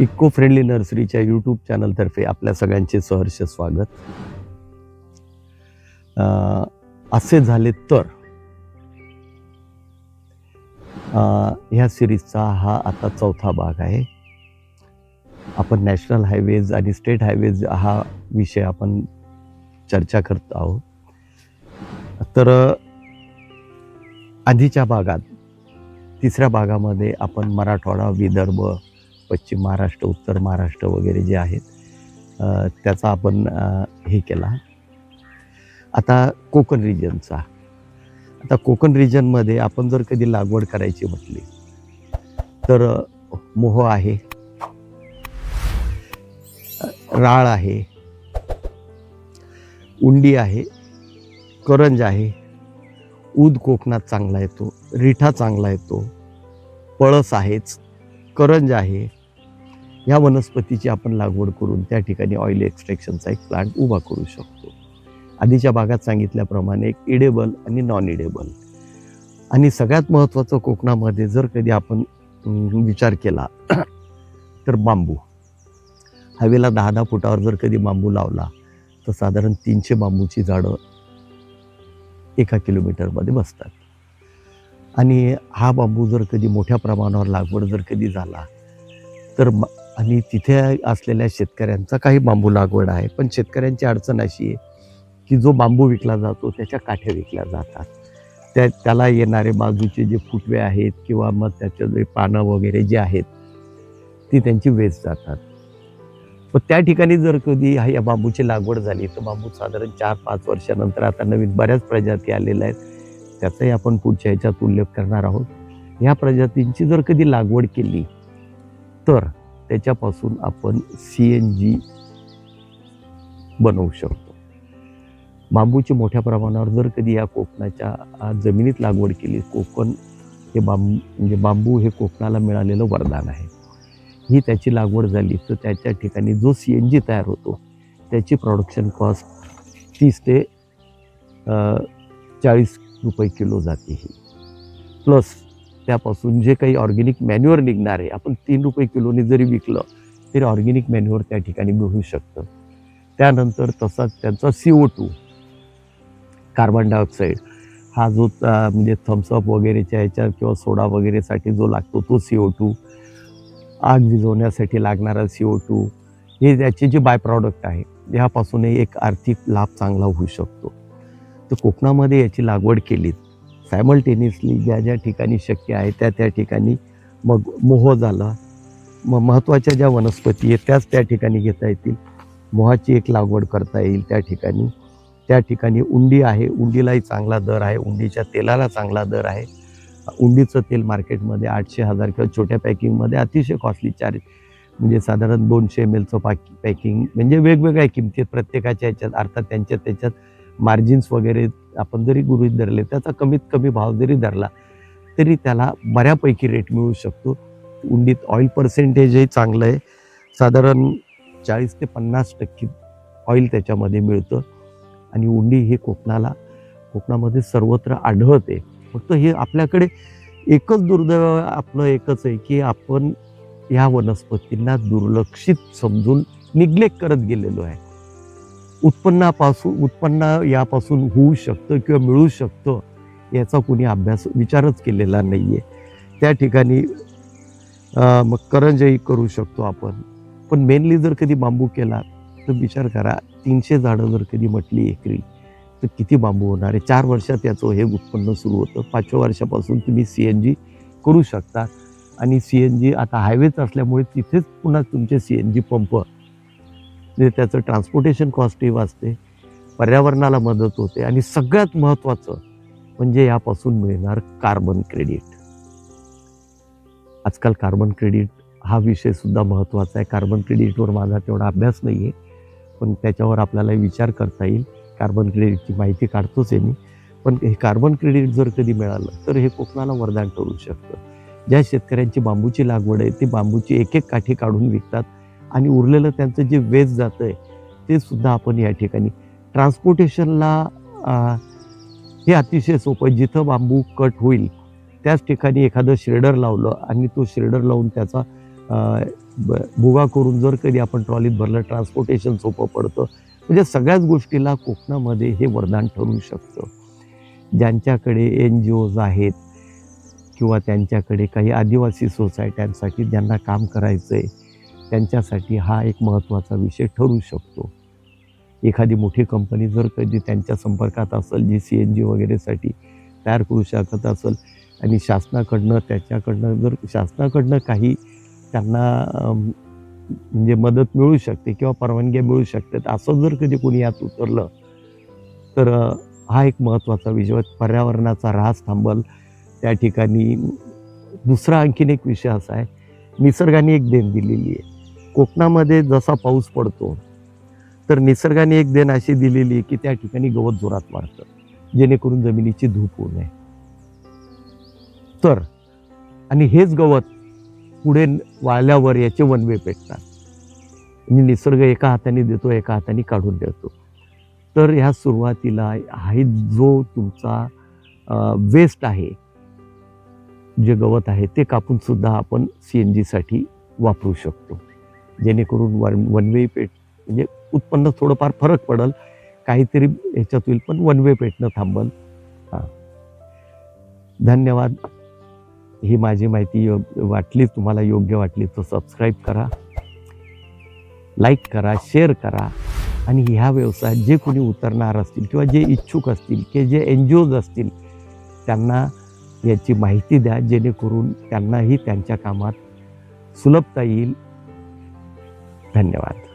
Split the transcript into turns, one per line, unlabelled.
Eco friendly नर्सरीच्या YouTube चॅनलतर्फे आपल्या सगळ्यांचे सहर्ष स्वागत. असे झाले तर ह्या सिरीजचा हा आता चौथा भाग आहे. आपण नॅशनल हायवेज आणि स्टेट हायवेज हा विषय आपण चर्चा करत आहोत. तर आधीच्या भागात तिसऱ्या भागामध्ये आपण मराठवाडा विदर्भ पश्चिम महाराष्ट्र उत्तर महाराष्ट्र वगैरे जे आहेत त्याचा आपण हे केला. आता कोकण रिजनचा आता कोकण रिजनमध्ये आपण जर कधी लागवड करायची म्हटली तर मोह आहे राळ आहे उंडी आहे करंज आहे ऊद कोकणात चांगला येतो रिठा चांगला येतो पळस आहेच करंज आहे ह्या वनस्पतीची आपण लागवड करून त्या ठिकाणी ऑइल एक्स्ट्रॅक्शनचा एक प्लांट उभा करू शकतो. आधीच्या भागात सांगितल्याप्रमाणे एक इडेबल आणि नॉन इडेबल आणि सगळ्यात महत्त्वाचं कोकणामध्ये जर कधी आपण विचार केला तर बांबू. हवेला दहा दहा फुटावर जर कधी बांबू लावला तर साधारण तीनशे बांबूची झाडं एका किलोमीटरमध्ये बसतात. आणि हा बांबू जर कधी मोठ्या प्रमाणावर लागवड जर कधी झाला तर आणि तिथे असलेल्या शेतकऱ्यांचा काही बांबू लागवड आहे. पण शेतकऱ्यांची अडचण अशी आहे की जो बांबू विकला जातो त्याच्या काठ्या विकल्या जातात. त्या त्याला येणारे बाजूचे जे फुटवे आहेत किंवा मग त्याचे जे पानं वगैरे जे आहेत ती त्यांची वेस्ट जातात. पण त्या ठिकाणी जर कधी ह्या या बांबूची लागवड झाली तर बांबू साधारण चार पाच वर्षानंतर आता नवीन बऱ्याच प्रजाती आलेल्या आहेत. त्याचाही आपण पुढच्या ह्याच्यात उल्लेख करणार आहोत. ह्या प्रजातींची जर कधी लागवड केली तर त्याच्यापासून आपण सी एन जी बनवू शकतो. बांबूची मोठ्या प्रमाणावर जर कधी या कोकणाच्या जमिनीत लागवड केली कोकण हे बांबू म्हणजे बांबू हे कोकणाला मिळालेलं वरदान आहे. ही त्याची लागवड झाली तर त्याच्या ठिकाणी जो सी एन जी तयार होतो त्याची प्रोडक्शन कॉस्ट तीस ते चाळीस रुपये किलो जाते ही. प्लस त्यापासून जे काही ऑर्गेनिक मॅन्युअर निघणार आहे आपण तीन रुपये किलोने जरी विकलं तरी ऑर्गेनिक मॅन्युअर त्या ठिकाणी मिळू शकतं. त्यानंतर तसाच त्यांचा C O two carbon dioxide हा जो म्हणजे थम्सअप वगैरेच्या ह्याच्यात किंवा सोडा वगैरेसाठी जो लागतो तो सी ओ टू आग विझवण्यासाठी लागणारा सी ओ टू हे त्याचे जे बाय प्रॉडक्ट आहे ह्यापासूनही एक आर्थिक लाभ चांगला होऊ शकतो. तर कोकणामध्ये याची लागवड केली सायमल्टेनियसली ज्या ज्या ठिकाणी शक्य आहे त्या त्या ठिकाणी मग मोह झाला. मग महत्त्वाच्या ज्या वनस्पती आहेत त्याच त्या ठिकाणी घेता येतील. मोहाची एक लागवड करता येईल त्या ठिकाणी. त्या ठिकाणी उंडी आहे उंडीलाही चांगला दर आहे उंडीच्या तेलाला चांगला दर आहे. उंडीचं तेल मार्केटमध्ये आठशे हजार किंवा छोट्या पॅकिंगमध्ये अतिशय कॉस्टली चार्ज म्हणजे साधारण दोनशे एम एलचं पॅकिंग म्हणजे वेगवेगळ्या किमतीत प्रत्येकाच्या ह्याच्यात अर्थात त्यांच्या त्याच्यात मार्जिन्स वगैरे आपण जरी गृहित धरले त्याचा कमीत कमी भाव जरी धरला तरी त्याला बऱ्यापैकी रेट मिळू शकतो. उंडीत ऑइल पर्सेंटेजही चांगलं आहे. साधारण चाळीस ते पन्नास टक्के ऑइल त्याच्यामध्ये मिळतं. आणि उंडी हे कोकणाला कोकणामध्ये सर्वत्र आढळते. फक्त हे आपल्याकडे एकच दुर्दैव आपलं एकच आहे की आपण ह्या वनस्पतींना दुर्लक्षित समजून निग्लेक्ट करत गेलेलो आहे. उत्पन्नापासून उत्पन्न यापासून होऊ शकतं किंवा मिळू शकतं याचा कोणी अभ्यास विचारच केलेला नाही आहे त्या ठिकाणी मग करंजही करू शकतो आपण. पण मेनली जर कधी बांबू केला तर विचार करा तीनशे झाडं जर कधी म्हटली एकरी तर किती बांबू होणार आहे? चार वर्षात याचं हे उत्पन्न सुरू होतं. पाचव्या वर्षापासून तुम्ही सी एन जी करू शकता. आणि सी एन जी आता हायवेच असल्यामुळे तिथेच पुन्हा तुमचे सी एन जी पंप म्हणजे त्याचं ट्रान्सपोर्टेशन कॉस्टही वाचते पर्यावरणाला मदत होते आणि सगळ्यात महत्त्वाचं म्हणजे यापासून मिळणार कार्बन क्रेडिट आजकाल कार्बन क्रेडिट हा विषयसुद्धा महत्त्वाचा आहे. कार्बन क्रेडिटवर माझा तेवढा अभ्यास नाही आहे पण त्याच्यावर आपल्याला विचार करता येईल. कार्बन क्रेडिटची माहिती काढतोच आहे मी. पण हे कार्बन क्रेडिट जर कधी मिळालं तर हे कोकणाला वरदान ठरू शकतं. ज्या शेतकऱ्यांची बांबूची लागवड आहे ती बांबूची एक एक काठी काढून विकतात. आणि उरलेलं त्यांचं जे वेस्ट जातं आहे ते सुद्धा आपण या ठिकाणी. ट्रान्सपोर्टेशनला हे अतिशय सोपं आहे. जिथं बांबू कट होईल त्याच ठिकाणी एखादं श्रेडर लावलं आणि तो श्रेडर लावून त्याचा ब- भुगा करून जर कधी आपण ट्रॉलीत भरलं ट्रान्सपोर्टेशन सोपं पडतं. म्हणजे सगळ्याच गोष्टीला कोकणामध्ये हे वरदान ठरू शकतं. ज्यांच्याकडे एन जी ओज आहेत किंवा त्यांच्याकडे काही आदिवासी सोसायट्यांसाठी ज्यांना काम करायचं आहे त्यांच्यासाठी हा एक महत्त्वाचा विषय ठरू शकतो. एखादी मोठी कंपनी जर कधी त्यांच्या संपर्कात असेल जी सी एन जी वगैरेसाठी तयार करू शकत असेल आणि शासनाकडनं त्याच्याकडनं जर शासनाकडनं काही त्यांना म्हणजे मदत मिळू शकते किंवा परवानग्या मिळू शकतात असं जर कधी कोणी यात उतरलं तर हा एक महत्त्वाचा विषय पर्यावरणाचा ऱ्हास थांबल. त्या ठिकाणी दुसरा आणखीन एक विषय असा आहे. निसर्गाने एक देण दिलेली आहे. कोकणामध्ये जसा पाऊस पडतो तर निसर्गाने एक देण अशी दिलेली की त्या ठिकाणी गवत जोरात वाढतं जेणेकरून जमिनीची धूप होऊ नये. तर आणि हेच गवत पुढे वाळल्यावर याचे वनवे पेटतात. म्हणजे निसर्ग एका हाताने देतो एका हाताने काढून देतो. तर ह्या सुरुवातीला हा जो तुमचा वेस्ट आहे जे गवत आहे ते कापून सुद्धा आपण सी एन जीसाठी वापरू शकतो. जेणेकरून वन वन वे पेट म्हणजे उत्पन्न थोडंफार फरक पडेल. काहीतरी ह्याच्यात होईल पण वन वे पेटणं थांबल. हां. धन्यवाद. ही माझी माहिती योग वाटली तुम्हाला योग्य वाटली तर सबस्क्राईब करा. लाईक करा शेअर करा. आणि ह्या व्यवसायात जे कोणी उतरणार असतील किंवा जे इच्छुक असतील की जे एन जी ओज असतील त्यांना याची माहिती द्या जेणेकरून त्यांनाही त्यांच्या कामात सुलभता येईल. धन्यवाद.